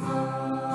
ด้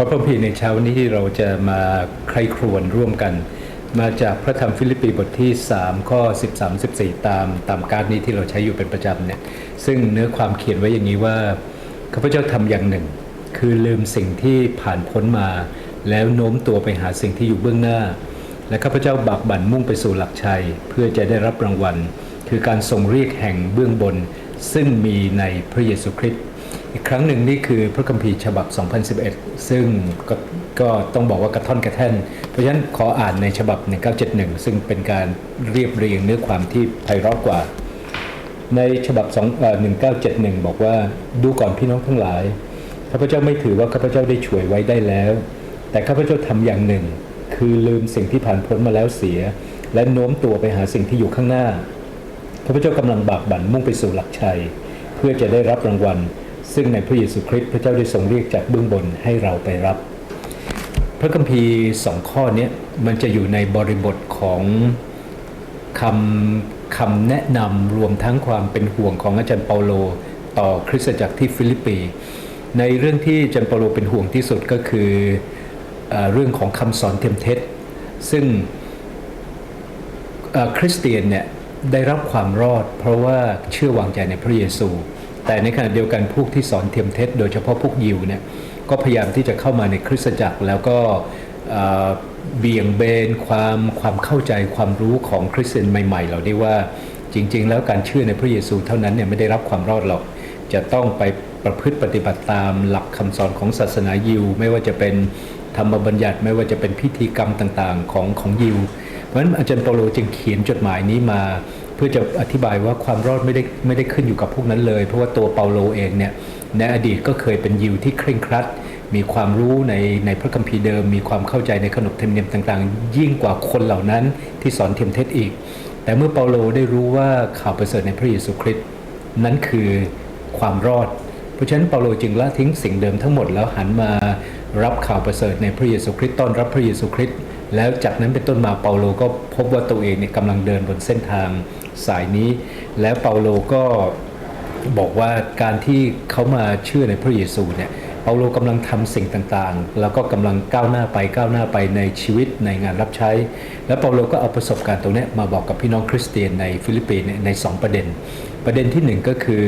ขอพระพีในเช้าวันนี้ที่เราจะมาใครครวญร่วมกัน มาจากพระธรรมฟิลิปปีบทที่ 3 ข้อ 13 14 ตามตามการนี้ที่เราใช้อยู่เป็นประจำเนี่ยซึ่งเนื้อความเขียนไว้อย่างนี้ว่าข้าพเจ้าทำอย่างหนึ่ง คือลืมสิ่งที่ผ่านพ้นมา แล้วโน้มตัวไปหาสิ่งที่อยู่เบื้องหน้า และข้าพเจ้าบากบั่นมุ่งไปสู่หลักชัย เพื่อจะได้รับรางวัล คือการทรงเรียกแห่งเบื้องบน ซึ่งมีในพระเยซูคริสต์ อีกครั้งหนึ่งนี่คือพระคัมภีร์ฉบับ 2011 ซึ่งกก็ต้องบอกว่ากระท่อนกระแท่น เพราะฉะนั้นขออ่านในฉบับ 1971 ซึ่งเป็นการเรียบเรียงเนื้อความที่ไพเราะกว่า ในฉบับ2อ่อ1971 บอกว่าดูก่อนพี่น้องทั้งหลายข้าพเจ้าไม่ถือว่าข้าพเจ้าได้ช่วยไว้ได้แล้ว แต่ข้าพเจ้าทำอย่างหนึ่ง คือลืมสิ่งที่ผ่านพ้นมาแล้วเสีย และโน้มตัวไปหาสิ่งที่อยู่ข้างหน้าข้าพเจ้ากำลังบากบั่นมุ่งไปสู่หลักชัย เพื่อจะได้รับรางวัล ซึ่งในพระเยซูคริสต์พระเจ้าได้ทรงเรียกจากเบื้องบนให้เราไปรับ พระคัมภีร์สองข้อนี้มันจะอยู่ในบริบทของคำคำแนะนำรวมทั้งความเป็นห่วงของอาจารย์เปาโล ต่อคริสตจักรที่ฟิลิปปี ในเรื่องที่อาจารย์เปาโลเป็นห่วงที่สุดก็คือเอเรื่องของคำสอนเทียมเท็จ ซึ่งคริสเตียนเนี่ยได้รับความรอด เพราะว่าเชื่อวางใจในพระเยซู แต่ในขณะเดียวกันพวกที่สอนเทียมเท็จโดยเฉพาะพวกยิวเนี่ยก็พยายามที่จะเข้ามาในคริสตจักรแล้วก็เบี่ยงเบนความความเข้าใจความรู้ของคริสเตียนใหม่ๆเหล่านี้ว่าจริง ๆ แล้วการเชื่อในพระเยซูเท่านั้นเนี่ยไม่ได้รับความรอดหรอก จะต้องไปประพฤติปฏิบัติตามหลักคำสอนของศาสนายิว ไม่ว่าจะเป็นธรรมบัญญัติไม่ว่าจะเป็นพิธีกรรมต่างๆของของยิว เพราะฉะนั้นอาจารย์เปโลจึงเขียนจดหมายนี้มา เพื่อจะอธิบายว่าความรอดไม่ได้ไม่ได้ขึ้นอยู่กับพวกนั้นเลย เพราะว่าตัวเปาโลเองเนี่ยในอดีตก็เคยเป็นยิวที่เคร่งครัด มีความรู้ในในพระคัมภีร์เดิม มีความเข้าใจในขนบธรรมเนียมต่างๆ ยิ่งกว่าคนเหล่านั้นที่สอนเทียมเท็จอีก แต่เมื่อเปาโลได้รู้ว่าข่าวประเสริฐในพระเยซูคริสต์นั้นคือความรอด เพราะฉะนั้นเปาโลจึงละทิ้งสิ่งเดิมทั้งหมดแล้วหันมารับข่าวประเสริฐในพระเยซูคริสต์ต้อนรับพระเยซูคริสต์แล้วจากนั้นเป็นต้นมาเปาโลก็พบว่าตัวเองเนี่ยกำลังเดินบนเส้นทาง สายนี้ แล้วเปาโลก็บอกว่าการที่เขามาเชื่อในพระเยซูเนี่ยเปาโลกำลังทำสิ่งต่างๆ แล้วก็กำลังก้าวหน้าไปก้าวหน้าไปในชีวิตในงานรับใช้ แล้วเปาโลก็เอาประสบการณ์ตรงนี้มาบอกกับพี่น้องคริสเตียนในฟิลิปปินส์ในสองประเด็น ประเด็นที่หนึ่งก็คือ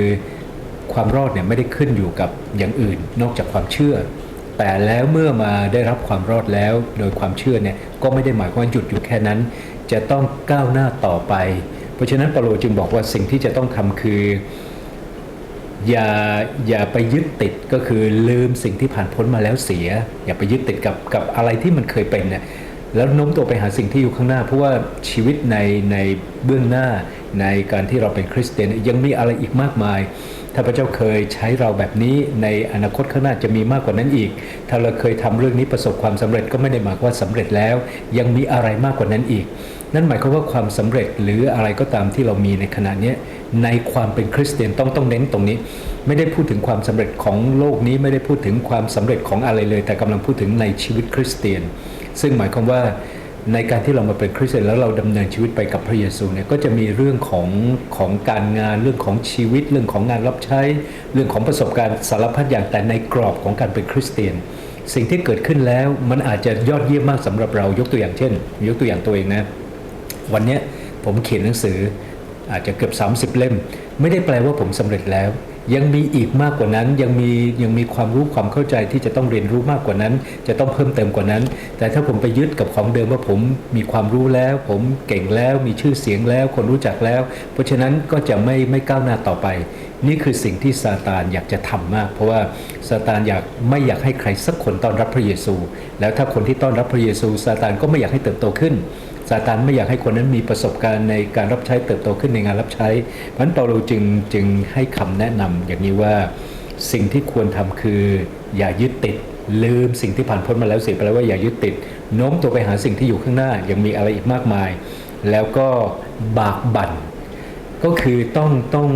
ความรอดเนี่ยไม่ได้ขึ้นอยู่กับอย่างอื่น นอกจากความเชื่อ แต่แล้วเมื่อมาได้รับความรอดแล้วโดยความเชื่อเนี่ยก็ไม่ได้หมายความว่าหยุดอยู่แค่นั้น จะต้องก้าวหน้าต่อไป ราะฉะนั้นเปาโลจึงบอกว่าสิ่งที่จะต้องทำคือ อย่าอย่าไปยึดติดก็คือลืมสิ่งที่ผ่านพ้นมาแล้วเสีย อย่าไปยึดติดกับกับอะไรที่มันเคยเป็นเนี่ยแล้วโน้มตัวไปหาสิ่งที่อยู่ข้างหน้า เพราะว่าชีวิตในในเบื้องหน้าในการที่เราเป็นคริสเตียนยังมีอะไรอีกมากมาย ถ้าพระเจ้าเคยใช้เราแบบนี้ในอนาคตข้างหน้าจะมีมากกว่านั้นอีก ถ้าเราเคยทำเรื่องนี้ประสบความสำเร็จก็ไม่ได้หมายว่าสำเร็จแล้ว ยังมีอะไรมากกว่านั้นอีก นั่นหมายความว่าความสำเร็จหรืออะไรก็ตามที่เรามีในขณะนี้ในความเป็นคริสเตียนต้องต้องเน้นตรงนี้ ไม่ได้พูดถึงความสำเร็จของโลกนี้ไม่ได้พูดถึงความสำเร็จของอะไรเลย แต่กำลังพูดถึงในชีวิตคริสเตียน ซึ่งหมายความว่าในการที่เรามาเป็นคริสเตียนแล้วเราดำเนินชีวิตไปกับพระเยซูเนี่ยก็จะมีเรื่องของของการงานเรื่องของชีวิต เรื่องของงานรับใช้ เรื่องของประสบการณ์สารพัดอย่างแต่ในกรอบของการเป็นคริสเตียน สิ่งที่เกิดขึ้นแล้วมันอาจจะยอดเยี่ยมมากสำหรับเรายกตัวอย่างเช่น ยกตัวอย่างตัวเองนะ วันนี้ผมเขียนหนังสืออาจจะเกือบ 30 เล่ม ไม่ได้แปลว่าผมสำเร็จแล้ว ยังมีอีกมากกว่านั้น ยังมียังมีความรู้ความเข้าใจที่จะต้องเรียนรู้มากกว่านั้น จะต้องเพิ่มเติมกว่านั้น แต่ถ้าผมไปยึดกับของเดิมว่าผมมีความรู้แล้ว ผมเก่งแล้ว มีชื่อเสียงแล้ว คนรู้จักแล้ว เพราะฉะนั้นก็จะไม่ไม่ก้าวหน้าต่อไป นี่คือสิ่งที่ซาตานอยากจะทำมาก เพราะว่าซาตานอยากไม่อยากให้ใครสักคนต้อนรับพระเยซู แล้วถ้าคนที่ต้อนรับพระเยซูซาตานก็ไม่อยากให้เติบโตขึ้น ซาตานไม่อยากให้คนนั้นมีประสบการณ์ในการรับใช้เติบโตขึ้นในงานรับใช้ เพราะนั้นเปาโลจึงจึงให้คำแนะนำอย่างนี้ว่าสิ่งที่ควรทำคืออย่ายึดติดลืมสิ่งที่ผ่านพ้นมาแล้วเสียไปแล้วว่าอย่ายึดติดโน้มตัวไปหาสิ่งที่อยู่ข้างหน้ายังมีอะไรอีกมากมาย แล้วก็บากบั่น ก็คือต้องต้อง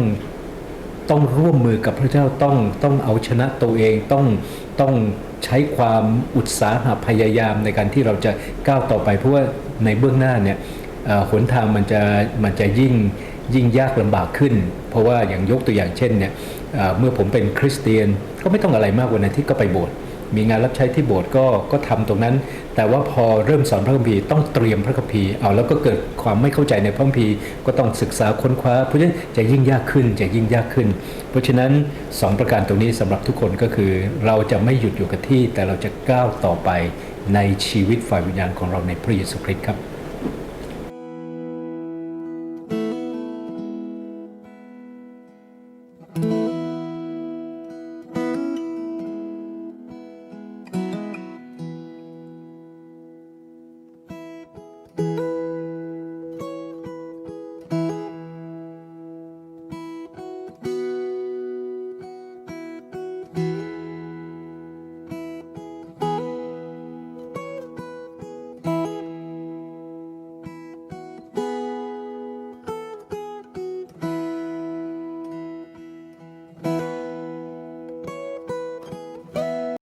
ต้องร่วมมือกับพระเจ้าต้องต้องเอาชนะตัวเองต้องต้อง ใช้ความอุตสาหะพยายามในการที่เราจะก้าวต่อไป เพราะว่าในเบื้องหน้าเนี่ยหนทางมันจะมันจะยิ่งยิ่งยากลำบากขึ้น เพราะว่าอย่างยกตัวอย่างเช่นเนี่ยเมื่อผมเป็นคริสเตียนก็ไม่ต้องอะไรมากกว่านั้นที่ก็ไปโบสถ์ มีงานรับใช้ที่โบสถ์ก็ก็ทำตรงนั้น แต่ว่าพอเริ่มสอนพระคัมภีร์ต้องเตรียมพระคัมภีร์เอาแล้วก็เกิดความไม่เข้าใจในพระคัมภีร์ก็ต้องศึกษาค้นคว้า เพราะฉะนั้นจะยิ่งยากขึ้นจะยิ่งยากขึ้น เพราะฉะนั้นสองประการตรงนี้สำหรับทุกคนก็คือ เราจะไม่หยุดอยู่กับที่แต่เราจะก้าวต่อไปในชีวิตฝ่ายวิญญาณของเราในพระเยซูคริสต์ครับ